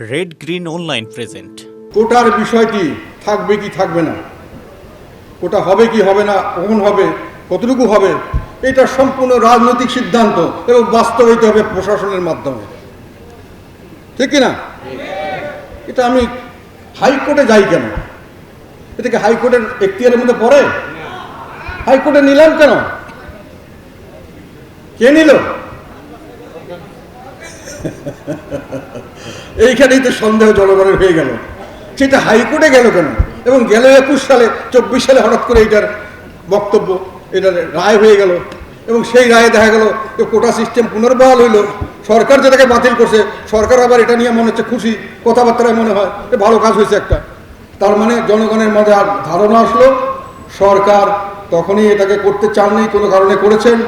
Red green online present কোটার বিষয়টি থাকবে কি থাকবে না? কোটা হবে কি হবে না? কখন হবে? কতটুকু হবে? এটা সম্পূর্ণ রাজনৈতিক সিদ্ধান্ত এবং বাস্তবায়িত হবে প্রশাসনের মাধ্যমে। ঠিক কি না এটা আমি হাইকোর্টে যাই কেন? এটা কি হাইকোর্টের এখতিয়ারের মধ্যে পড়ে? হাইকোর্টে নিলাম কেন? কে নিল? এইখানেই তো সন্দেহ জনগণের হয়ে গেল। সেটা হাইকোর্টে গেল কেন? এবং গেল একুশ সালে, চব্বিশ সালে হঠাৎ করে এটার বক্তব্য, এটার রায় হয়ে গেল। এবং সেই রায়ে দেখা গেল যে কোটা সিস্টেম পুনর্বহাল হইল। সরকার যেটাকে বাতিল করছে, সরকার আবার এটা নিয়ে মনে হচ্ছে খুশি, কথাবার্তায় মনে হয় যে ভালো কাজ হয়েছে একটা। তার মানে জনগণের মধ্যে আর ধারণা আসলো। সরকার তখনই এটাকে করতে চাননি, কোনো কারণে করেছেন।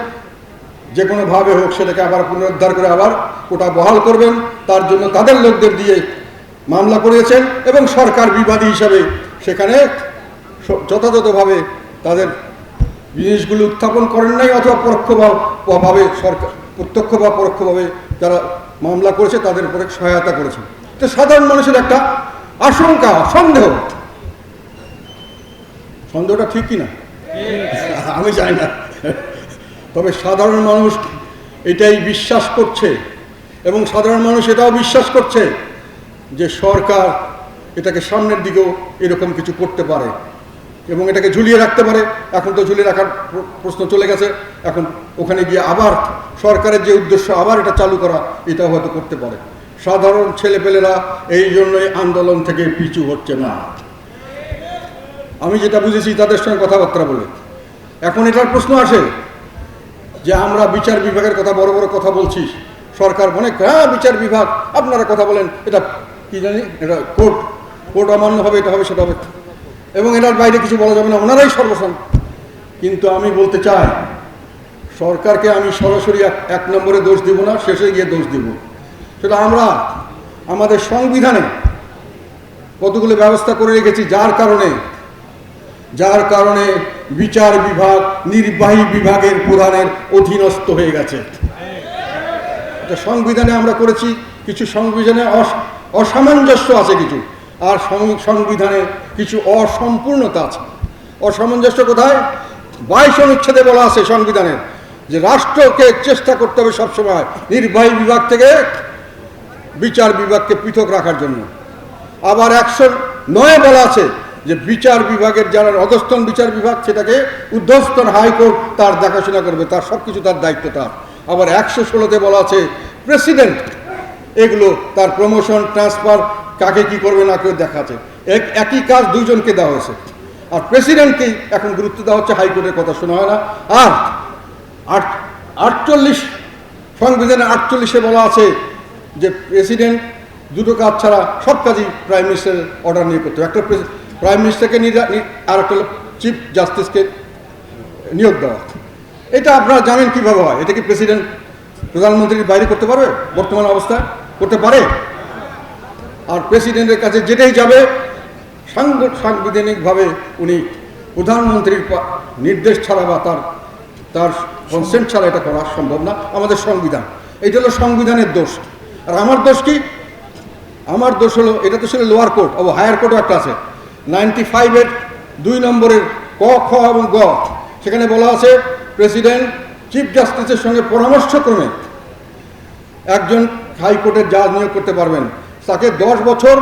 যে কোনোভাবে হোক সেটাকে আবার পুনরুদ্ধার করে আবার ওটা বহাল করবেন। তার জন্য তাদের লোকদের দিয়ে মামলা করিয়েছেন এবং সরকার বিবাদী হিসাবে সেখানে যথাযথভাবে তাদের জিনিসগুলো উত্থাপন করেন নাই অথবা পরোক্ষভাবে সরকার প্রত্যক্ষ বা পরোক্ষভাবে যারা মামলা করেছে তাদের উপরে সহায়তা করেছে তো সাধারণ মানুষের একটা আশঙ্কা, সন্দেহ। সন্দেহটা ঠিক কি না? আমি জানি না। তবে সাধারণ মানুষ এটাই বিশ্বাস করছে এবং সাধারণ মানুষ এটাও বিশ্বাস করছে যে সরকার এটাকে সামনের দিকেও এরকম কিছু করতে পারে এবং এটাকে ঝুলিয়ে রাখতে পারে। এখন তো ঝুলিয়ে রাখার প্রশ্ন চলে গেছে। এখন ওখানে গিয়ে আবার সরকারের যে উদ্দেশ্য, আবার এটা চালু করা, এটাও হয়তো করতে পারে। সাধারণ ছেলেপেলেরা এই জন্যই আন্দোলন থেকে পিছু হচ্ছে না। আমি যেটা বুঝেছি, তাদের সঙ্গে কথাবার্তা বলে। এখন এটার প্রশ্ন আসে যে আমরা বিচার বিভাগের কথা বড় বড় কথা বলছি। সরকার মনে হ্যাঁ বিচার বিভাগ, আপনারা কথা বলেন। এটা কি জানি, এটা কোর্ট কোর্ট অমান্য হবে, এটা হবে, সেটা হবে। এবং এটার বাইরে কিছু বলা যাবে না, ওনারাই সর্বসম কিন্তু আমি বলতে চাই, সরকারকে আমি সরাসরি এক নম্বরে দোষ দিব না, শেষে গিয়ে দোষ দিব। সেটা আমরা, আমাদের সংবিধানে কতগুলো ব্যবস্থা করে রেখেছি, যার কারণে যার কারণে বিচার বিভাগ, নির্বাহী বিভাগের প্রধানের অধীনস্থ হয়ে গেছে। সংবিধানে আমরা করেছি, কিছু সংবিধানে অস- অসামঞ্জস্য আছে কিছু, আর সংবিধানে কিছু অসম্পূর্ণতা আছে। অসামঞ্জস্য কোথায়? বাইশ অনুচ্ছেদে বলা আছে সংবিধানের যে রাষ্ট্রকে চেষ্টা করতে হবে সবসময় নির্বাহী বিভাগ থেকে বিচার বিভাগকে পৃথক রাখার জন্য। আবার একশো নয় বলা আছে যে বিচার বিভাগের যারা অধস্তন বিচার বিভাগ, সেটাকে উদ্ধস্তন হাইকোর্ট তার দেখাশোনা করবে, তার সব কিছু তার দায়িত্ব তার। আবার একশো ষোলোতে বলা আছে, প্রেসিডেন্ট, এগুলো তার প্রমোশন, ট্রান্সফার, কাকে কি করবে না কেউ দেখাচ্ছে। এক- একই কাজ দুইজনকে দেওয়া হয়েছে। আর প্রেসিডেন্টকেই এখন গুরুত্ব দেওয়া হচ্ছে, হাইকোর্টের কথা শোনা হয় না। আর, আট, আটচল্লিশ, সংবিধানে আটচল্লিশে বলা আছে যে প্রেসিডেন্ট দুটো কাজ ছাড়া সব কাজই প্রাইম মিনিস্টারের অর্ডার নিয়ে করতে একটা প্রাইম মিনিস্টারকে আর একটা চিফ জাস্টিসকে নিয়োগ দেওয়া। এটা আপনারা জানেন কীভাবে হয়? এটা কি প্রেসিডেন্ট প্রধানমন্ত্রীর বাইরে করতে পারবে? বর্তমান অবস্থায় করতে পারে? আর প্রেসিডেন্টের কাছে যেটাই যাবে সাংবিধানিকভাবে উনি প্রধানমন্ত্রীর নির্দেশ ছাড়া বা তার তার কনসেন্ট ছাড়া এটা করা সম্ভব না। আমাদের সংবিধান। এটা হলো সংবিধানের দোষ। আর আমার দোষ কি? আমার দোষ হলো, এটা তো ছিল লোয়ার কোর্ট ও হায়ার কোর্টও একটা আছে। নাইনটি ফাইভের দুই নম্বরের ক, খ এবং গ। সেখানে বলা আছে, প্রেসিডেন্ট, চিফ জাস্টিসের সঙ্গে পরামর্শক্রমে একজন হাইকোর্টের জাজ নিয়োগ করতে পারবেন। তাকে দশ বছর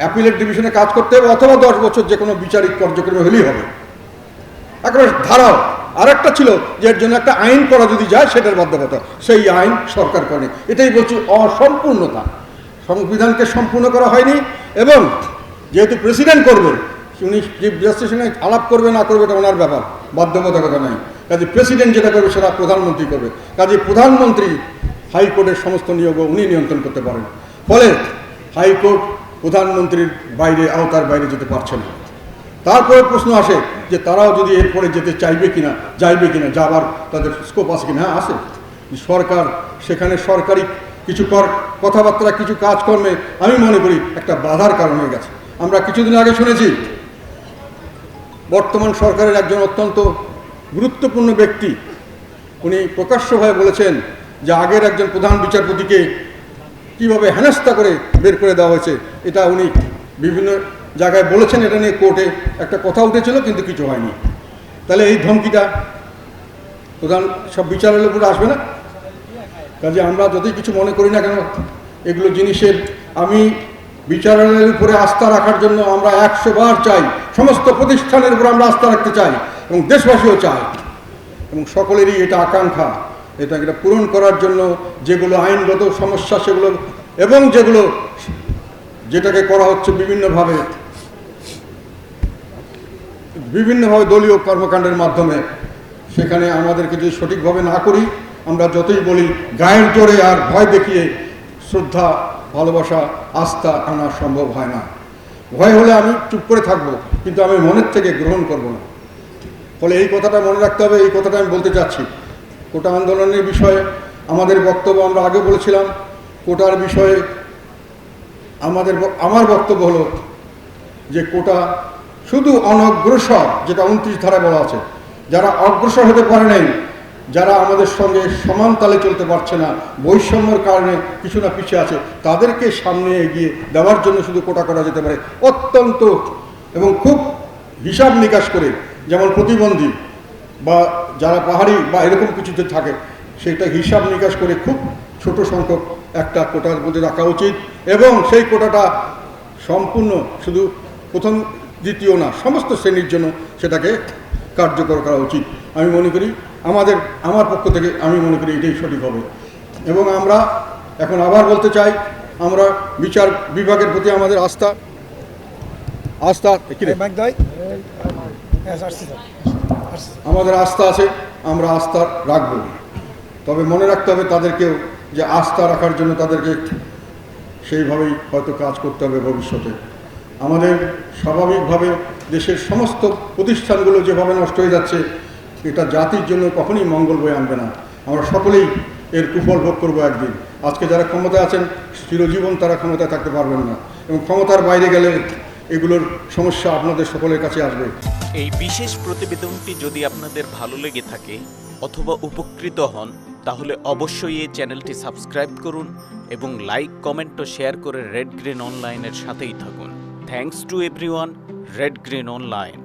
অ্যাপিলেট ডিভিশনে কাজ করতে হবে অথবা দশ বছর যে কোনো বিচারিক কার্যক্রমে হলেই হবে। একেবারে ধারাও। আরেকটা ছিল যে এর জন্য একটা আইন করা যদি যায়, সেটার বাধ্যকতা সেই আইন সরকার করে এটাই বলছি অসম্পূর্ণতা। সংবিধানকে সম্পূর্ণ করা হয়নি এবং যেহেতু প্রেসিডেন্ট করবেন, উনি চিফ জাস্টিসের সঙ্গে আলাপ করবে, না করবে, এটা ওনার ব্যাপার। বাধ্যবাধকতা নাই। কাজে প্রেসিডেন্ট যেটা করবে, সেটা প্রধানমন্ত্রী করবে। কাজে প্রধানমন্ত্রী হাইকোর্টের সমস্ত নিয়োগও উনি নিয়ন্ত্রণ করতে পারেন। ফলে হাইকোর্ট প্রধানমন্ত্রীর বাইরে, আওতার বাইরে যেতে পারছে না। তারপরে প্রশ্ন আসে যে তারাও যদি এরপরে যেতে চাইবে কিনা, যাইবে কিনা, যাবার তাদের স্কোপ আছে কিনা? হ্যাঁ আছে। সরকার, সেখানে সরকারি কিছু কর কথাবার্তা, কিছু কাজকর্মে আমি মনে করি একটা বাধার কারণ হয়ে গেছে। আমরা কিছুদিন আগে শুনেছি, বর্তমান সরকারের একজন অত্যন্ত গুরুত্বপূর্ণ ব্যক্তি, উনি প্রকাশ্যভাবে বলেছেন যে আগের একজন প্রধান বিচারপতিকে কীভাবে হেনস্থা করে বের করে দেওয়া হয়েছে, এটা উনি বিভিন্ন জায়গায় বলেছেন, এটা নিয়ে কোর্টে একটা কথা উঠেছিল, কিন্তু কিছু হয়নি। তাহলে এই ধমকিটা প্রধান, সব বিচারের উপরে আসবে না? কাজে আমরা যদি কিছু মনে করি না কেন, এগুলো জিনিসের আমি বিচারালয়ের উপরে আস্থা রাখার জন্য আমরা একশো বার চাই, সমস্ত প্রতিষ্ঠানের উপর আমরা আস্থা রাখতে চাই এবং দেশবাসীও চায়। এবং সকলেরই এটা আকাঙ্ক্ষা, এটা এটা পূরণ করার জন্য যেগুলো আইনগত সমস্যা সেগুলো এবং যেগুলো যেটাকে করা হচ্ছে বিভিন্নভাবে বিভিন্নভাবে দলীয় কর্মকাণ্ডের মাধ্যমে, সেখানে আমাদেরকে যদি সঠিকভাবে না করি, আমরা যতই বলি, গায়ের জোরে আর ভয় দেখিয়ে শ্রদ্ধা, ভালোবাসা, আস্থা আনা সম্ভব হয় না। ভয় হলে আমি চুপ করে থাকব, কিন্তু আমি মনের থেকে গ্রহণ করব না। ফলে এই কথাটা মনে রাখতে হবে, এই কথাটা আমি বলতে চাচ্ছি। কোটা আন্দোলনের বিষয়ে আমাদের বক্তব্য আমরা আগে বলেছিলাম। কোটার বিষয়ে আমাদের আমার বক্তব্য হলো যে কোটা শুধু অনগ্রসর, যেটা উনত্রিশ ধারায় বলা আছে, যারা অগ্রসর হতে পারে নাই যারা আমাদের সঙ্গে সমান তালে চলতে পারছে না, বৈষম্যর কারণে কিছু না পিছিয়ে আছে, তাদেরকে সামনে এগিয়ে দেওয়ার জন্য শুধু কোটা করা যেতে পারে। অত্যন্ত এবং খুব হিসাব নিকাশ করে, যেমন প্রতিবন্ধী বা যারা পাহাড়ি বা এরকম কিছুতে থাকে, সেটা হিসাব নিকাশ করে খুব ছোট সংখ্যক একটা কোটার মধ্যে রাখা উচিত এবং সেই কোটাটা সম্পূর্ণ শুধু প্রথম, দ্বিতীয় না, সমস্ত শ্রেণির জন্য সেটাকে কার্যকর করা উচিত। আমি মনে করি আমাদের আমার পক্ষ থেকে আমি মনে করি এটাই সঠিক হবে। এবং আমরা এখন আবার বলতে চাই আমরা বিচার বিভাগের প্রতি আমাদের আস্থা আস্থা হ্যাঁ আমাদের আস্থা আছে আমরা আস্থা রাখব। তবে মনে রাখতে হবে তাদেরকেও যে আস্থা রাখার জন্য তাদেরকে সেইভাবেই হয়তো কাজ করতে হবে ভবিষ্যতে। আমাদের স্বাভাবিকভাবে দেশের সমস্ত প্রতিষ্ঠানগুলো যেভাবে নষ্ট হয়ে যাচ্ছে এটা জাতির জন্য কখনোই মঙ্গল বয়ে আনবে না। আমরা সকলেই এর কুফল ভোগ করব একদিন। আজকে যারা ক্ষমতায় আছেন, চিরজীবন তারা ক্ষমতায় থাকতে পারবেন না। এবং ক্ষমতার বাইরে গেলে এগুলোর সমস্যা আপনাদের সকলের কাছে আসবে। এই বিশেষ প্রতিবেদনটি যদি আপনাদের ভালো লেগে থাকে অথবা উপকৃত হন, তাহলে অবশ্যই এই চ্যানেলটি সাবস্ক্রাইব করুন এবং লাইক, কমেন্ট ও শেয়ার করে রেড গ্রিন অনলাইনের সাথেই থাকুন। Thanks to everyone red green online